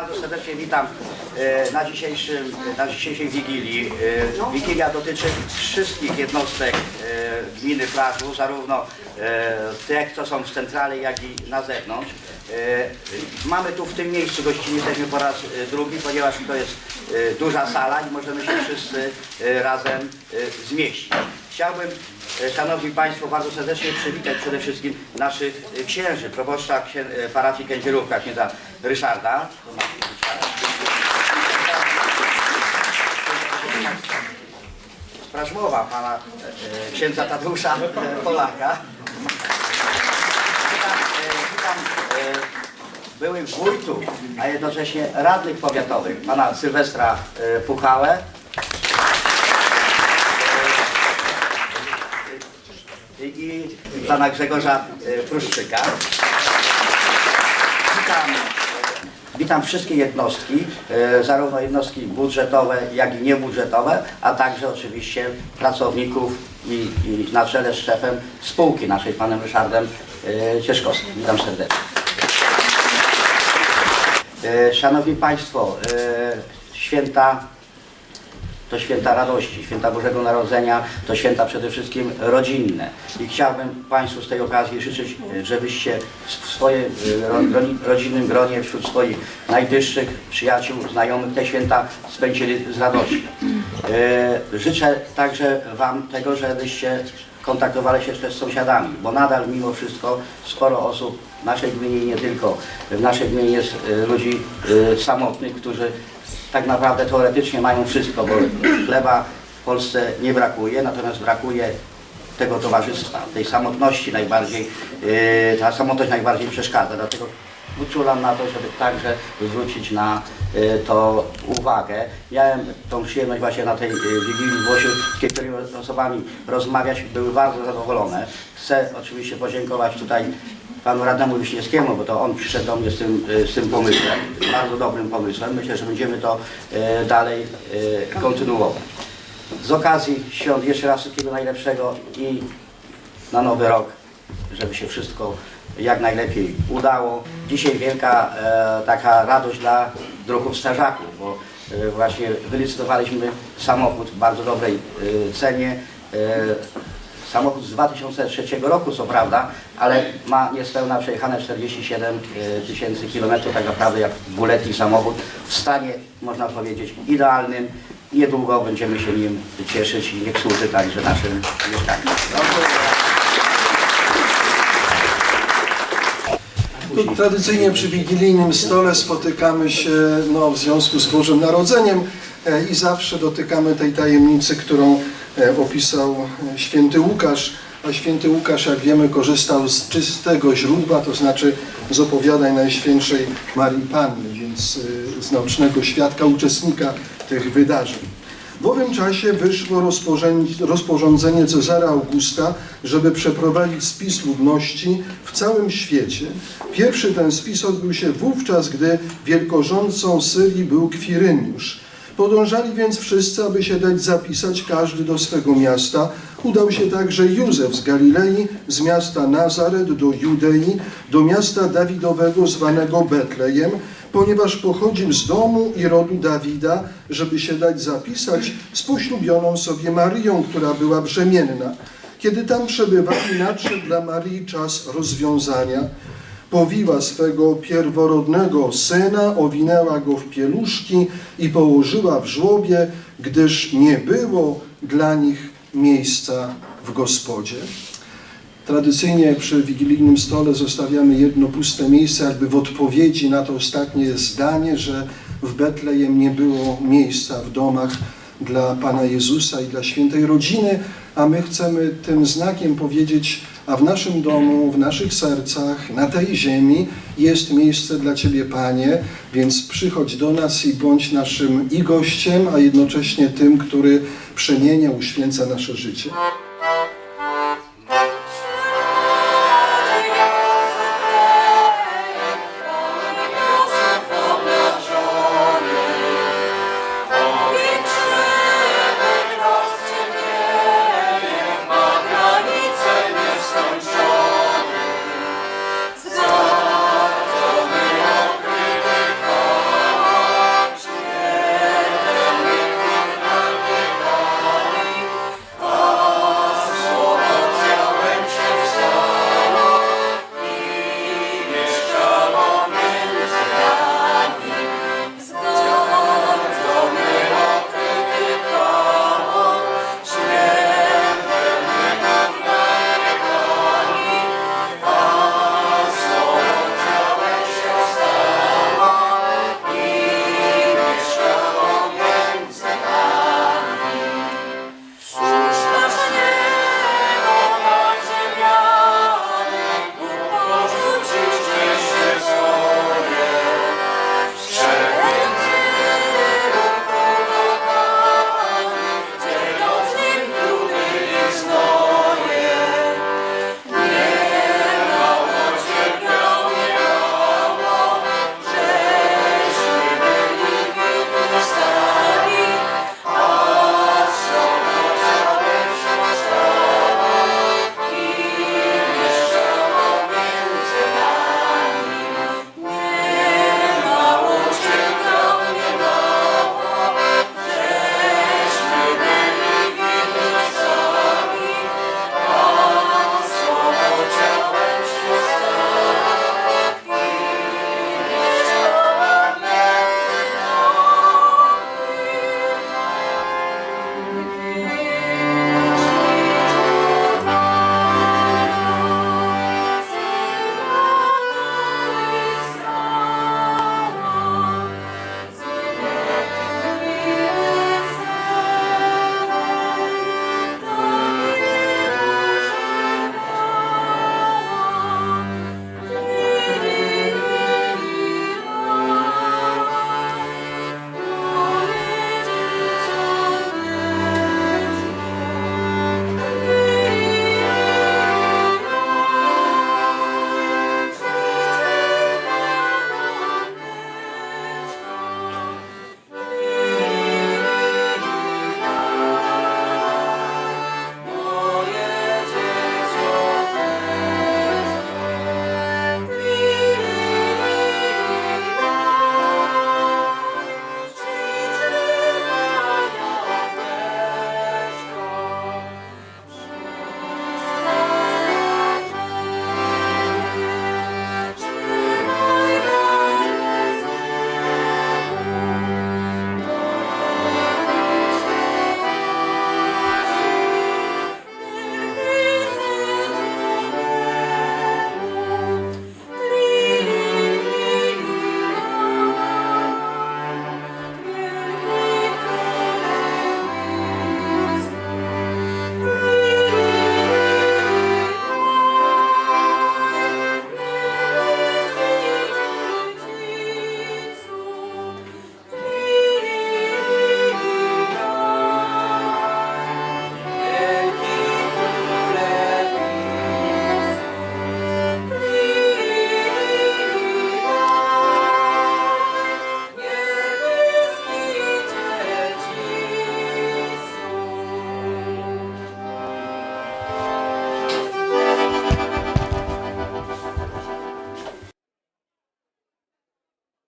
bardzo serdecznie witam e, na, dzisiejszym, na dzisiejszej Wigilii. E, Wigilia dotyczy wszystkich jednostek e, gminy Plażu, zarówno e, tych, co są w centrali, jak i na zewnątrz. E, Mamy tu w tym miejscu gościnie po raz e, drugi, ponieważ to jest e, duża sala i możemy się wszyscy e, razem e, zmieścić. Chciałbym, e, Szanowni Państwo, bardzo serdecznie przywitać przede wszystkim naszych e, księży, proboszcza księ, e, parafii Kędzierówka, księdza Ryszarda. Sprażmowa pana e, księdza Tadeusza e, Polaka. Witam, e, e, byłych wójtów, a jednocześnie radnych powiatowych, pana Sylwestra e, Puchałę. I pana Grzegorza e, Pruszczyka. Witam, witam wszystkie jednostki, e, zarówno jednostki budżetowe, jak i niebudżetowe, a także oczywiście pracowników i, i na czele z szefem spółki naszej, panem Ryszardem e, Cieszkowskim. Witam serdecznie. Szanowni Państwo, święta to święta radości, święta Bożego Narodzenia, to święta przede wszystkim rodzinne. I chciałbym Państwu z tej okazji życzyć, e, żebyście w swoim rodzinnym gronie, wśród swoich najbliższych przyjaciół, znajomych te święta spędzili z radością. E, Życzę także Wam tego, żebyście kontaktowali się jeszcze z sąsiadami, bo nadal mimo wszystko sporo osób w naszej gminie nie tylko, w naszej gminie jest e, ludzi e, samotnych, którzy tak naprawdę teoretycznie mają wszystko, bo chleba w Polsce nie brakuje, natomiast brakuje tego towarzystwa, tej samotności najbardziej, yy, ta samotność najbardziej przeszkadza, dlatego uczulam na to, żeby także zwrócić na yy, to uwagę. Miałem tą przyjemność właśnie na tej yy, Wigilii Włosiu z kilkoma osobami rozmawiać, były bardzo zadowolone. Chcę oczywiście podziękować tutaj panu radnemu Wiśniewskiemu, bo to on przyszedł do mnie z tym, y, z tym pomysłem, bardzo dobrym pomysłem. Myślę, że będziemy to dalej kontynuować. Z okazji świąt jeszcze raz wszystkiego najlepszego i na nowy rok, żeby się wszystko jak najlepiej udało. Dzisiaj wielka e, taka radość dla druhów strażaków, bo e, właśnie wylicytowaliśmy samochód w bardzo dobrej e, cenie. E, Samochód z 2003 roku, co prawda, ale ma niespełna przejechane 47 e, tysięcy kilometrów, tak naprawdę jak dwuletni samochód, w stanie, można powiedzieć, idealnym. Niedługo będziemy się nim cieszyć i niech służy także naszym mieszkańcom. Tu tradycyjnie przy wigilijnym stole spotykamy się no, w związku z Bożym Narodzeniem e, i zawsze dotykamy tej tajemnicy, którą e, opisał e, święty Łukasz. A święty Łukasz, jak wiemy, korzystał z czystego źródła, to znaczy z opowiadań Najświętszej Marii Panny, więc z naocznego świadka, uczestnika tych wydarzeń. W owym czasie wyszło rozporząd- rozporządzenie Cezara Augusta, żeby przeprowadzić spis ludności w całym świecie. Pierwszy ten spis odbył się wówczas, gdy wielkorządcą Syrii był Kwiryniusz. Podążali więc wszyscy, aby się dać zapisać, każdy do swego miasta. Udał się także Józef z Galilei, z miasta Nazaret do Judei, do miasta Dawidowego zwanego Betlejem, ponieważ pochodził z domu i rodu Dawida, żeby się dać zapisać z poślubioną sobie Marią, która była brzemienna. Kiedy tam przebywali, nadszedł dla Marii czas rozwiązania. Powiła swego pierworodnego syna, owinęła go w pieluszki i położyła w żłobie, gdyż nie było dla nich miejsca w gospodzie. Tradycyjnie przy wigilijnym stole zostawiamy jedno puste miejsce, jakby w odpowiedzi na to ostatnie zdanie, że w Betlejem nie było miejsca w domach dla Pana Jezusa i dla świętej rodziny, a my chcemy tym znakiem powiedzieć, a w naszym domu, w naszych sercach, na tej ziemi jest miejsce dla Ciebie, Panie, więc przychodź do nas i bądź naszym i gościem, a jednocześnie tym, który przemienia, uświęca nasze życie.